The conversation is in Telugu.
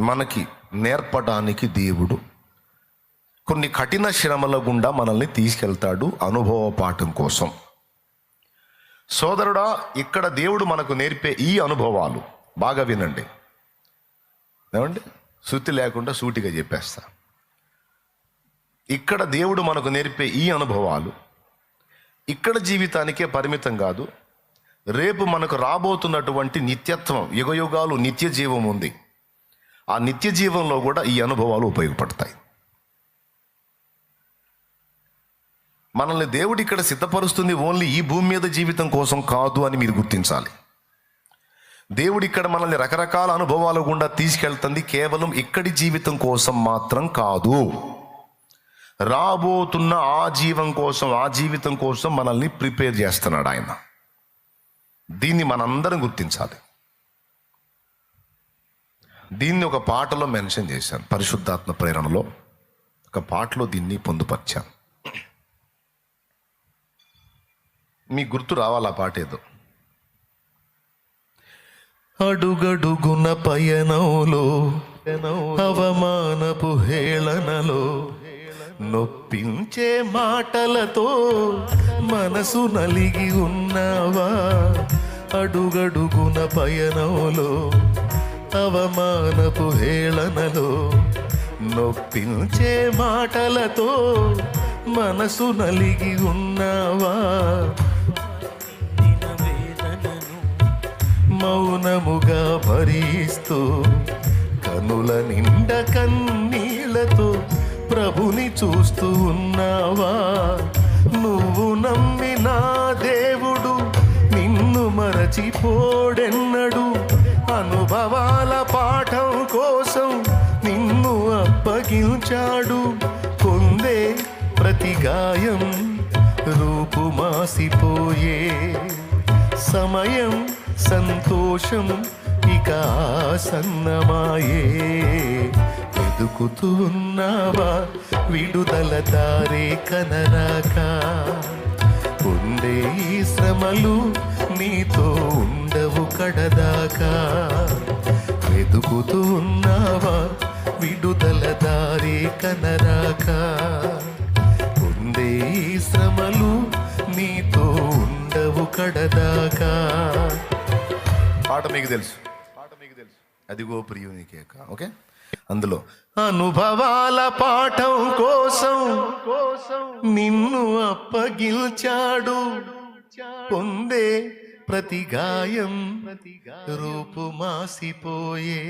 మనకి నేర్పడానికి దేవుడు. కొన్ని కఠిన శ్రమల గుండా మనల్ని తీసుకెళ్తాడు అనుభవ పాఠం కోసం. సోదరుడా ఇక్కడ దేవుడు మనకు నేర్పే ఈ అనుభవాలు. బాగా వినండి. ఏమండి? శృతి లేకుండా సూటిగా చెప్పేస్తా. ఇక్కడ దేవుడు మనకు నేర్పే ఈ అనుభవాలు ఇక్కడ జీవితానికే పరిమితం కాదు రేపు మనకు రాబోతున్నటువంటి నిత్యత్వం యుగయుగాలు నిత్య జీవం ఉంది. ఆ నిత్య జీవంలో కూడా ఈ అనుభవాలు ఉపయోగపడతాయి. మనల్ని దేవుడు ఇక్కడ సిద్ధపరుస్తుంది ఓన్లీ ఈ భూమి మీద జీవితం కోసం కాదు అని మీరు గుర్తించాలి. దేవుడు ఇక్కడ మనల్ని రకరకాల అనుభవాల గుండా తీసుకెళ్తుంది కేవలం ఇక్కడి జీవితం కోసం మాత్రం కాదు. రాబోతున్న ఆ జీవం కోసం ఆ జీవితం కోసం మనల్ని ప్రిపేర్ చేస్తున్నాడు ఆయన. దీన్ని మనందరం గుర్తించాలి. దీన్ని ఒక పాటలో మెన్షన్ చేశాను పరిశుద్ధాత్మ ప్రేరణలో. ఒక పాటలో దీన్ని పొందుపరిచాను. మీ గుర్తు రావాలి ఆ పాట ఏదో? అడుగడుగున పయనంలో అవమానపు హేళనలో నొప్పించే మాటలతో మనసు నలిగి ఉన్నావా? అడుగడుగున పయనంలో అవమానపు హేళనలో నొప్పించే మాటలతో మనసు నలిగి ఉన్నావా? మౌనముగా భరిస్తూ కనుల నిండ కన్నీళ్ళతో ప్రభుని చూస్తూ ఉన్నావా? నువ్వు నమ్మిన దేవుడు నిన్ను మరచిపోడెన్నడు. అనుభవాల అప్పగించాడు కొందే ప్రతి గాయం రూపుమాసిపోయే. సమయం సంతోషం ఇక సన్నమాయే ఎదుకుతూ ఉన్నావా? విడుదల తారే కనరాక. ఉండే ఈ శ్రమలు నీతో ఉండవు కడదాకా. వెతుకుతూ ఉన్నావా? విడుదల దారే కనరాక. ఉండే ఈ శ్రమలు నీతో ఉండవు కడదాకా. పాట మీకు తెలుసు. పాట మీకు తెలుసు అదిగో ప్రియునికేక ఓకే? అందులో అనుభవాల పాఠం కోసం కోసం నిన్ను అప్పగిల్చాడు పొందే ప్రతి గాయం రూపు మాసిపోయే